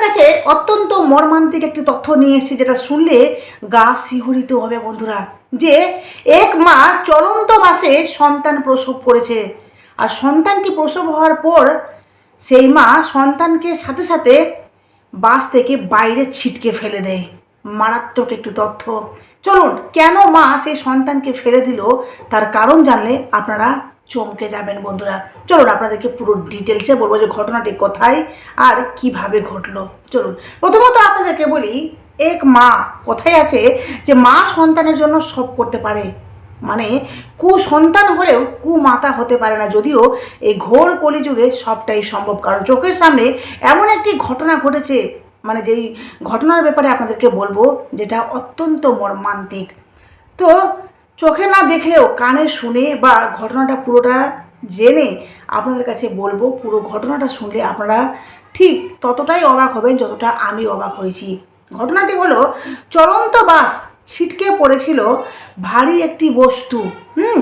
আপনাদের কাছে অত্যন্ত মর্মান্তিক একটি তথ্য নিয়ে এসেছি যেটা শুনলে গা শিহরিত হবে বন্ধুরা। যে এক মা চলন্ত বাসে সন্তান প্রসব করেছে। আর সন্তানটি প্রসব হওয়ার পর সেই মা সন্তানকে সাথে সাথে বাস থেকে বাইরে ছিটকে ফেলে দেয়। মারাত্মক একটু তথ্য। চলুন, কেন মা সেই সন্তানকে ফেলে দিল? তার কারণ জানলে আপনারা চমকে যাবেন বন্ধুরা। চলুন, আপনাদেরকে পুরো ডিটেলসে বলব যে ঘটনাটি কোথায় আর কীভাবে ঘটলো। চলুন, প্রথমত আপনাদেরকে বলি, এক মা কোথায় আছে যে মা সন্তানের জন্য সব করতে পারে? মানে কু সন্তান হলেও কু মাতা হতে পারে না, যদিও এই ঘোর কলিযুগে সবটাই সম্ভব। কারণ চোখের সামনে এমন একটি ঘটনা ঘটেছে মানে যেই ঘটনার ব্যাপারে আপনাদেরকে বলব, যেটা অত্যন্ত মর্মান্তিক। তো চোখে না দেখলেও কানে শুনে বা ঘটনাটা পুরোটা জেনে আপনাদের কাছে বলব, পুরো ঘটনাটা শুনলে আপনারা ঠিক ততটাই অবাক হবেন যতটা আমি অবাক হয়েছি। ঘটনাটি হলো, চলন্ত বাস ছিটকে পড়েছিল ভারী একটি বস্তু, হুম?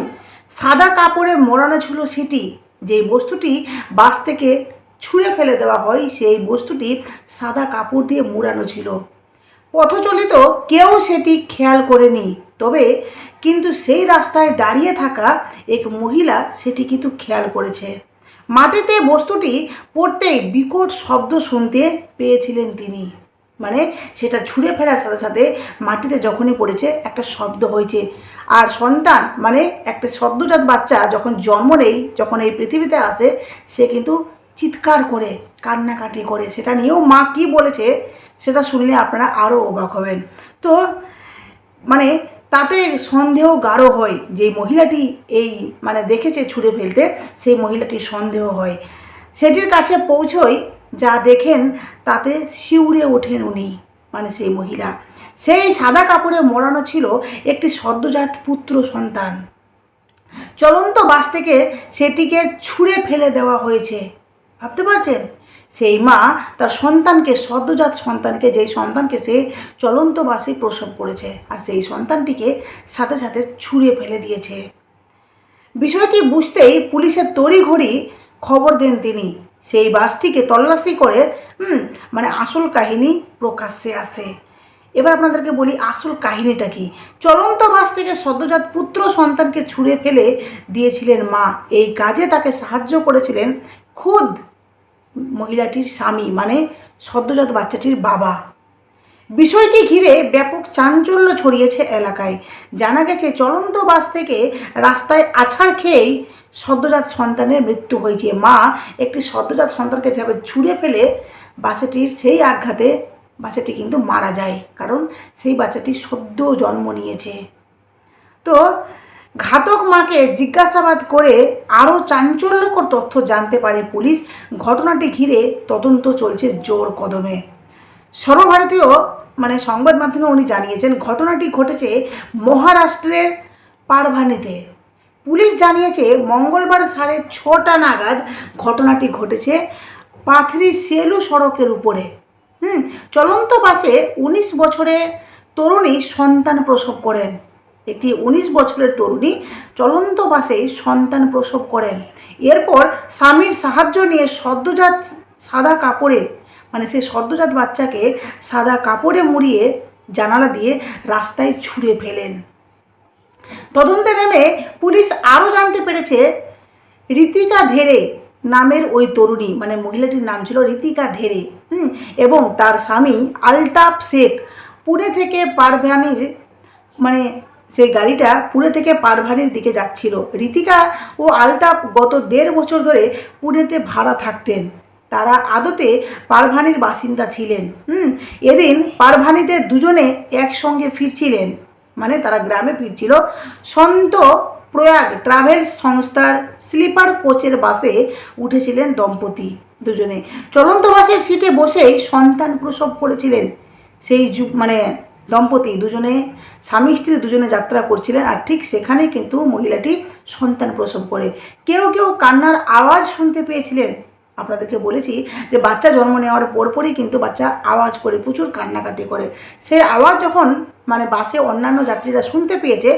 সাদা কাপড়ে মোড়ানো ছিল সেটি যেই বস্তুটি বাস থেকে ছুঁড়ে ফেলে দেওয়া হয়, সেই বস্তুটি সাদা কাপড় দিয়ে মোড়ানো ছিল। পথচলিত কেউ সেটি খেয়াল করেনি। তবে কিন্তু সেই রাস্তায় দাঁড়িয়ে থাকা এক মহিলা সেটি কিন্তু খেয়াল করেছে। মাটিতে বস্তুটি পড়তেই বিকট শব্দ শুনতে পেয়েছিলেন তিনি। মানে সেটা ছুঁড়ে ফেলার সাথে সাথে মাটিতে যখনই পড়েছে একটা শব্দ হয়েছে। আর সন্তান মানে একটা শব্দজাত বাচ্চা যখন জন্ম নেই যখন এই পৃথিবীতে আসে, সে কিন্তু চিৎকার করে, কান্নাকাটি করে, সেটা নিয়েও মা কি বলেছে সেটা শুনলে আপনারা আরও অবাক হবেন। তো মানে তাতে সন্দেহ গাঢ় হয় যে মহিলাটি এই মানে দেখেছে ছুঁড়ে ফেলতে, সেই মহিলাটির সন্দেহ হয়। সেটির কাছে পৌঁছই যা দেখেন তাতে শিউরে ওঠেন উনি মানে সেই মহিলা। সেই সাদা কাপড়ে মোড়ানো ছিল একটি সদ্যজাত পুত্র সন্তান। চলন্ত বাস থেকে সেটিকে ছুঁড়ে ফেলে দেওয়া হয়েছে। ভাবতে পারছেন? সেই মা তার সন্তানকে, সদ্যজাত সন্তানকে, যেই সন্তানকে সে চলন্ত বাসে প্রসব করেছে, আর সেই সন্তানটিকে সাথে সাথে ছুঁড়ে ফেলে দিয়েছে। বিষয়টি বুঝতেই পুলিশের তড়িঘড়ি খবর দেন তিনি। সেই বাসটিকে তল্লাশি করে মানে আসল কাহিনী প্রকাশ্যে আসে। এবার আপনাদেরকে বলি, আসল কাহিনীটা কি? চলন্ত বাস থেকে সদ্যজাত পুত্র সন্তানকে ছুঁড়ে ফেলে দিয়েছিলেন মা। এই কাজে তাকে সাহায্য করেছিলেন খুদ মহিলাটির স্বামী মানে সদ্যজাত বাচ্চাটির বাবা। বিষয়টি ঘিরে ব্যাপক চাঞ্চল্য ছড়িয়েছে এলাকায়। জানা গেছে, চলন্ত বাস থেকে রাস্তায় আছাড় খেয়েই সদ্যজাত সন্তানের মৃত্যু হয়েছে। মা একটি সদ্যজাত সন্তানকে যেভাবে ছুঁড়ে ফেলে, বাচ্চাটির সেই আঘাতে বাচ্চাটি কিন্তু মারা যায়, কারণ সেই বাচ্চাটি সদ্য জন্ম নিয়েছে। তো ঘাতক মাকে জিজ্ঞাসাবাদ করে আরও চাঞ্চল্যকর তথ্য জানতে পারে পুলিশ। ঘটনাটি ঘিরে তদন্ত চলছে জোর কদমে। সর্বভারতীয় মানে সংবাদ মাধ্যমে উনি জানিয়েছেন, ঘটনাটি ঘটেছে মহারাষ্ট্রের পারভানিতে। পুলিশ জানিয়েছে, মঙ্গলবার সাড়ে ছটা নাগাদ ঘটনাটি ঘটেছে পাথরি সেলু সড়কের উপরে। হুম, চলন্ত বাসে উনিশ বছরের তরুণী সন্তান প্রসব করেন। একটি উনিশ বছরের তরুণী চলন্ত বাসে সন্তান প্রসব করেন। এরপর স্বামীর সাহায্য নিয়ে সদ্যজাত সাদা কাপড়ে মানে সেই সদ্যজাত বাচ্চাকে সাদা কাপড়ে মুড়িয়ে জানালা দিয়ে রাস্তায় ছুঁড়ে ফেলেন। তদন্তে নেমে পুলিশ আরও জানতে পেরেছে রীতিকা ধেরে নামের ওই তরুণী মানে মহিলাটির নাম ছিল রীতিকা ধেরে, হুম, এবং তার স্বামী আলতাফ শেখ পুনে থেকে পারভানির মানে সেই গাড়িটা পুনে থেকে পারভানির দিকে যাচ্ছিল। রীতিকা ও আলতাফ গত দেড় বছর ধরে পুনেতে ভাড়া থাকতেন। তারা আদতে পারভানির বাসিন্দা ছিলেন। হুম, এদিন পারভানিতে দুজনে একসঙ্গে ফিরছিলেন। মানে তারা গ্রামে ফিরছিল। সন্ত প্রয়াগ ট্রাভেলস সংস্থার স্লিপার কোচের বাসে উঠেছিলেন দম্পতি দুজনে। চলন্ত বাসের সিটে বসেই সন্তান প্রসব করেছিলেন। সেই যুগ মানে দম্পতি দুজনে, স্বামী স্ত্রী দুজনে যাত্রা করছিলেন আর ঠিক সেখানে কিন্তু মহিলাটি সন্তান প্রসব করে। কেউ কেউ কান্নার আওয়াজ শুনতে পেয়েছিলেন। আপনাদেরকে বলেছি যে বাচ্চা জন্ম নেওয়ার পরপরই কিন্তু বাচ্চা আওয়াজ করে, প্রচুর কান্নাকাটি করে। সেই আওয়াজ যখন মানে বাসে অন্যান্য যাত্রীরা শুনতে পেয়েছে,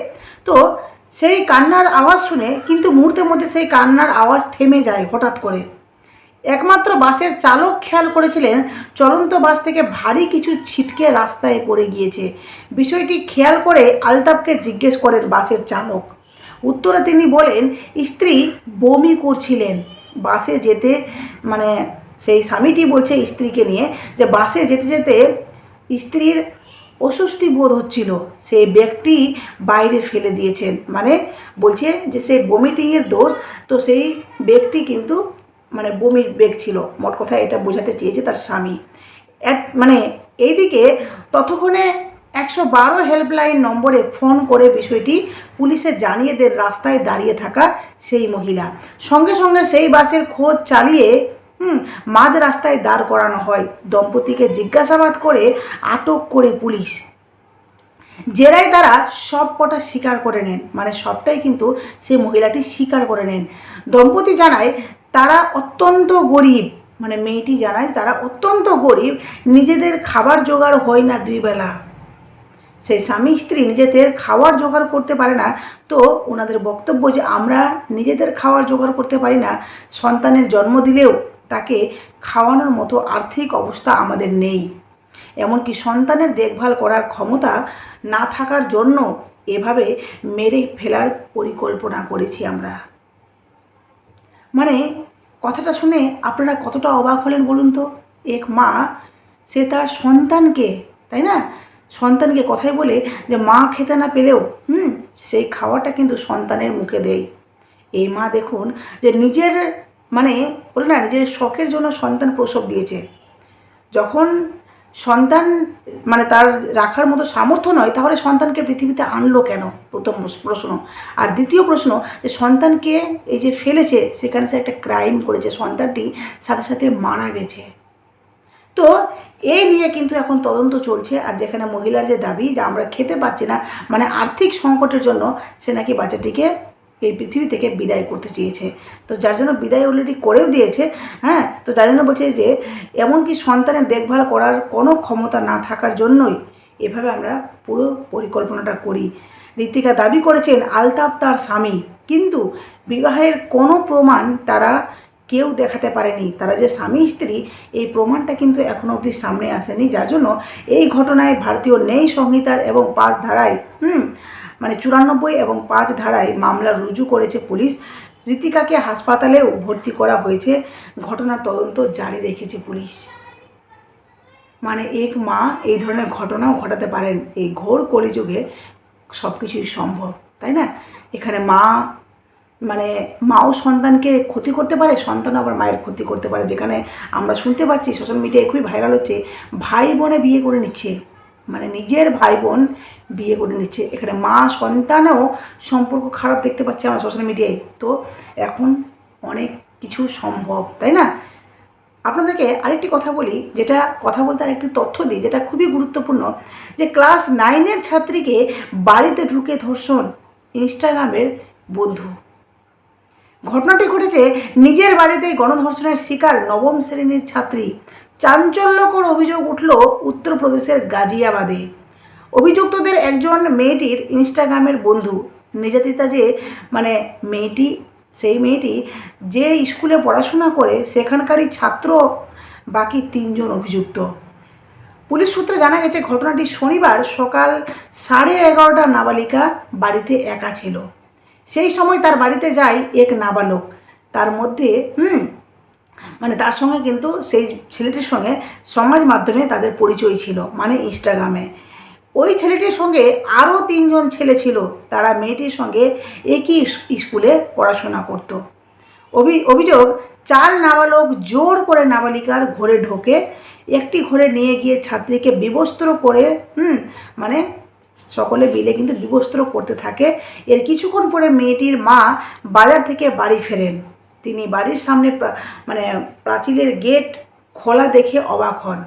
তো সেই কান্নার আওয়াজ শুনে কিন্তু মুহূর্তের মধ্যে সেই কান্নার আওয়াজ থেমে যায় হঠাৎ করে। একমাত্র বাসের চালক খেয়াল করেছিলেন চলন্ত বাস থেকে ভারী কিছু ছিটকে রাস্তায় পড়ে গিয়েছে। বিষয়টি খেয়াল করে আলতাফকে জিজ্ঞেস করেন বাসের চালক। উত্তরে তিনি বলেন, স্ত্রী বমি করছিলেন। বাসে যেতে মানে সেই স্বামীটি বলছে স্ত্রীকে নিয়ে যে বাসে যেতে যেতে স্ত্রীর অস্বস্তি বোধ হচ্ছিল। সেই ব্যক্তি বাইরে ফেলে দিয়েছেন। মানে বলছে যে সেই বমিটিংয়ের দোষ, তো সেই ব্যক্তি কিন্তু মানে বমির বেগ ছিল। মোট কথা এটা বোঝাতে চেয়েছে তার স্বামী। এক- মানে এইদিকে ততক্ষণে একশো বারো হেল্পলাইন নম্বরে ফোন করে বিষয়টি পুলিশে জানিয়ে দেন রাস্তায় দাঁড়িয়ে থাকা সেই মহিলা। সঙ্গে সঙ্গে সেই বাসের খোঁজ চালিয়ে, হুম, মাঝ রাস্তায় দাঁড় করানো হয়। দম্পতিকে জিজ্ঞাসাবাদ করে আটক করে পুলিশ। জেরায় তারা সব কটা স্বীকার করে নেন। মানে সবটাই কিন্তু সেই মহিলাটি স্বীকার করে নেন। দম্পতি জানায় তারা অত্যন্ত গরিব মানে মেয়েটি জানায়, তারা অত্যন্ত গরিব, নিজেদের খাবার জোগাড় হয় না দুই বেলা। সেই স্বামী স্ত্রী নিজেদের খাওয়ার জোগাড় করতে পারে না, তো ওনাদের বক্তব্য যে আমরা নিজেদের খাওয়ার জোগাড় করতে পারি না, সন্তানের জন্ম দিলেও তাকে খাওয়ানোর মতো আর্থিক অবস্থা আমাদের নেই। এমনকি সন্তানের দেখভাল করার ক্ষমতা না থাকার জন্য এভাবে মেরে ফেলার পরিকল্পনা করেছি আমরা। মানে কথাটা শুনে আপনারা কতটা অবাক হলেন বলুন তো? এক মা, সে তার সন্তানকে, তাই না? সন্তানকে কথাই বলে যে, মা খেতে না পেলেও হুম, সেই খাওয়াটা কিন্তু সন্তানের মুখে দেয় এই মা দেখুন যে, নিজের মানে বলে না, নিজের শখের জন্য সন্তান প্রসব দিয়েছে। যখন সন্তান মানে তার রাখার মতো সামর্থ্য নয়, তাহলে সন্তানকে পৃথিবীতে আনলো কেন? প্রথম প্রশ্ন। আর দ্বিতীয় প্রশ্ন, যে সন্তানকে এই যে ফেলেছে, সেখানে সে একটা ক্রাইম করেছে, সন্তানটি সাথে সাথে মারা গেছে। তো এই নিয়ে কিন্তু এখন তদন্ত চলছে, আর যেখানে মহিলার যে দাবি, যে আমরা খেতে পারছি না মানে আর্থিক সংকটের জন্য সে নাকি বাচ্চাটিকে এই পৃথিবী থেকে বিদায় করতে চেয়েছে। তো যার জন্য বিদায় অলরেডি করেও দিয়েছে হ্যাঁ? তো যার জন্য বলছে যে, এমনকি সন্তানের দেখভাল করার কোনো ক্ষমতা না থাকার জন্যই এভাবে আমরা পুরো পরিকল্পনাটা করি। ঋতিকা দাবি করেছেন, আলতাফ তার স্বামী। কিন্তু বিবাহের কোনো প্রমাণ তারা কেউ দেখাতে পারেনি। তারা যে স্বামী স্ত্রী, এই প্রমাণটা কিন্তু এখনও অবধি সামনে আসেনি। যার জন্য এই ঘটনায় ভারতীয় ন্যায় সংহিতার এবং পাঁচ ধারায়, হুম মানে চুরানব্বই এবং পাঁচ ধারায় মামলা রুজু করেছে পুলিশ। ঋতিকাকে হাসপাতালেও ভর্তি করা হয়েছে। ঘটনার তদন্ত জারি রেখেছে পুলিশ। মানে এক মা এই ধরনের ঘটনাও ঘটাতে পারেন। এই ঘোর কলিযুগে সব কিছুই সম্ভব, তাই না? এখানে মা মানে মাও সন্তানকে ক্ষতি করতে পারে সন্তান আবার মায়ের ক্ষতি করতে পারে। যেখানে আমরা শুনতে পাচ্ছি সোশ্যাল মিডিয়ায় খুবই ভাইরাল হচ্ছে, ভাই বোনে বিয়ে করে নিচ্ছে। মানে নিজের ভাই বোন বিয়ে করে নিচ্ছে। এখানে মা সন্তানেও সম্পর্ক খারাপ দেখতে পাচ্ছে আমরা সোশ্যাল মিডিয়ায় তো এখন অনেক কিছু সম্ভব, তাই না? আপনাদেরকে আরেকটি কথা বলি, যেটা কথা বলতে আরেকটি তথ্য দিই, যেটা খুবই গুরুত্বপূর্ণ, যে ক্লাস নাইনের ছাত্রীকে বাড়িতে ঢুকে ধর্ষণ ইনস্টাগ্রামের বন্ধু। ঘটনাটি ঘটেছে নিজের বাড়িতেই গণধর্ষণের শিকার নবম শ্রেণির ছাত্রী। চাঞ্চল্যকর অভিযোগ উঠল উত্তরপ্রদেশের গাজিয়াবাদে। অভিযুক্তদের একজন মেয়েটির ইনস্টাগ্রামের বন্ধু। নির্যাতিতা যে মানে মেয়েটি, সেই মেয়েটি যে স্কুলে পড়াশোনা করে, সেখানকারই ছাত্র, বাকি তিনজন অভিযুক্ত। পুলিশ সূত্রে জানা গেছে, ঘটনাটি শনিবার সকাল সাড়ে এগারোটা নাবালিকা বাড়িতে একা ছিল। সেই সময় তার বাড়িতে যায় এক নাবালক। তার মধ্যে, হুম মানে তার সঙ্গে কিন্তু সেই ছেলেটির সঙ্গে সমাজ মাধ্যমে তাদের পরিচয় ছিল মানে ইনস্টাগ্রামে। ওই ছেলেটির সঙ্গে আরও তিনজন ছেলে ছিল, তারা মেয়েটির সঙ্গে একই স্কুলে পড়াশোনা করতো। অভি, অভিযোগ, চার নাবালক জোর করে নাবালিকার ঘরে ঢোকে, একটি ঘরে নিয়ে গিয়ে ছাত্রীকে বিবস্ত্র করে, হুম মানে সকলে মিলে কিন্তু বিবস্ত্র করতে থাকে। এর কিছুক্ষণ পরে মেয়েটির মা বাজার থেকে বাড়ি ফেরেন। তিনি বাড়ির সামনে মানে প্রাচীরের গেট খোলা দেখে অবাক হন।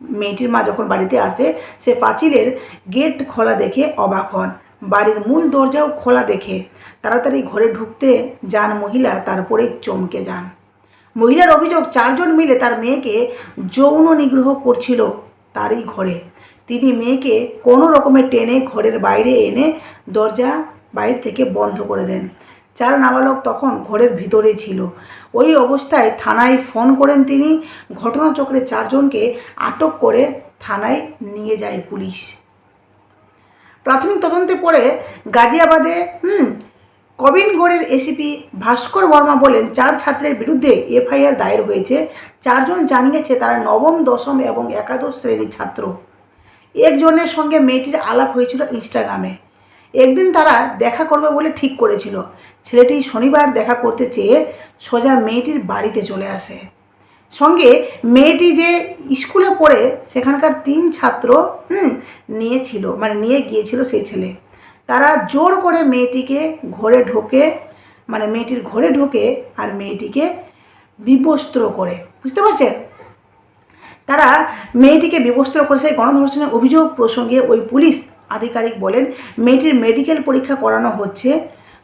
মেয়েটির মা যখন বাড়িতে আসে, সে পাঁচিলের গেট খোলা দেখে অবাক হন। বাড়ির মূল দরজাও খোলা দেখে তাড়াতাড়ি ঘরে ঢুকতে যান মহিলা, তারপরে চমকে যান। মহিলার অভিযোগ, চারজন মিলে তার মেয়েকে যৌন নিগ্রহ করছিল তারই ঘরে। তিনি মেয়েকে কোনো রকমের টেনে ঘরের বাইরে এনে দরজা বাইরে থেকে বন্ধ করে দেন। চার নাবালক তখন ঘরের ভিতরে ছিল। ওই অবস্থায় থানায় ফোন করেন তিনি। ঘটনাচক্রে চারজনকে আটক করে থানায় নিয়ে যায় পুলিশ। প্রাথমিক তদন্তে পরে গাজিয়াবাদে, হুম কবিনগড়ের এসিপি ভাস্কর বর্মা বলেন, চার ছাত্রের বিরুদ্ধে এফআইআর দায়ের হয়েছে। চারজন জানিয়েছে তারা নবম, দশম এবং একাদশ শ্রেণির ছাত্র। একজনের সঙ্গে মেয়েটির আলাপ হয়েছিল ইনস্টাগ্রামে। একদিন তারা দেখা করবে বলে ঠিক করেছিল। ছেলেটি শনিবার দেখা করতে চেয়ে সোজা মেয়েটির বাড়িতে চলে আসে। সঙ্গে মেয়েটি যে স্কুলে পড়ে, সেখানকার তিন ছাত্র, হুম, নিয়েছিল মানে নিয়ে গিয়েছিল সেই ছেলে। তারা জোর করে মেয়েটিকে ঘরে ঢোকে মানে মেয়েটির ঘরে ঢোকে আর মেয়েটিকে বিবস্ত্র করে। বুঝতে পারছেন? তারা মেয়েটিকে বিবস্ত্র করে সেই গণধর্ষণের অভিযোগ প্রসঙ্গে ওই পুলিশ আধিকারিক বলেন, মেয়েটির মেডিকেল পরীক্ষা করানো হচ্ছে।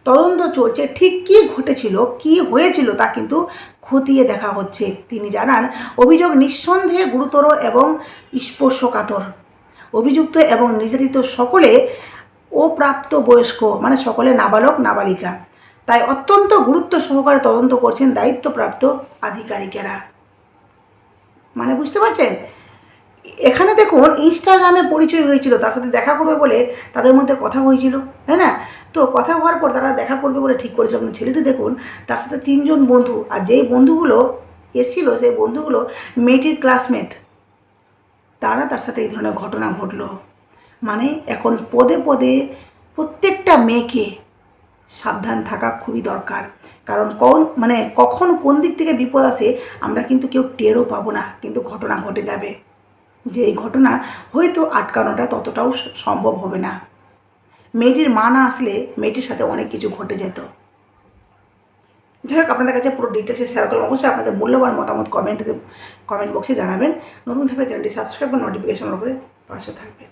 তদন্ত চলছে। ঠিক কী ঘটেছিল, কি হয়েছিল তা কিন্তু খতিয়ে দেখা হচ্ছে। তিনি জানান, অভিযোগ নিঃসন্দেহে গুরুতর এবং স্পর্শকাতর। অভিযুক্ত এবং নির্যাতিত সকলে অপ্রাপ্ত বয়স্ক মানে সকলে নাবালক, নাবালিকা। তাই অত্যন্ত গুরুত্ব সহকারে তদন্ত করছেন দায়িত্বপ্রাপ্ত আধিকারিকেরা। মানে বুঝতে পারছেন? এখানে দেখুন ইনস্টাগ্রামে পরিচয় হয়েছিল, তার সাথে দেখা করবে বলে তাদের মধ্যে কথা হয়েছিল, তাই না? তো কথা হওয়ার পর তারা দেখা করবে বলে ঠিক করেছিল। কিন্তু ছেলেটি দেখুন, তার সাথে তিনজন বন্ধু, আর যেই বন্ধুগুলো এসেছিল, সেই বন্ধুগুলো মেয়েটির ক্লাসমেট তারা তার সাথে এই ধরনের ঘটনা ঘটলো। মানে এখন পদে পদে প্রত্যেকটা মেয়েকে সাবধান থাকা খুবই দরকার। কারণ কোন মানে কখন কোন দিক থেকে বিপদ আসে, আমরা কিন্তু কেউ টেরও পাবো না, কিন্তু ঘটনা ঘটে যাবে। যে এই ঘটনা হয়তো আটকানোটা ততটাও সম্ভব হবে না। মেয়েটির মা না আসলে মেয়েটির সাথে অনেক কিছু ঘটে যেত। যাই হোক, আপনাদের কাছে পুরো ডিটেলসে শেয়ার করলাম। অবশ্যই আপনাদের মূল্যবান মতামত কমেন্টে কমেন্ট বক্সে জানাবেন। নতুন থাকলে চ্যানেলটি সাবস্ক্রাইব করে নোটিফিকেশন করে পাশে থাকবেন।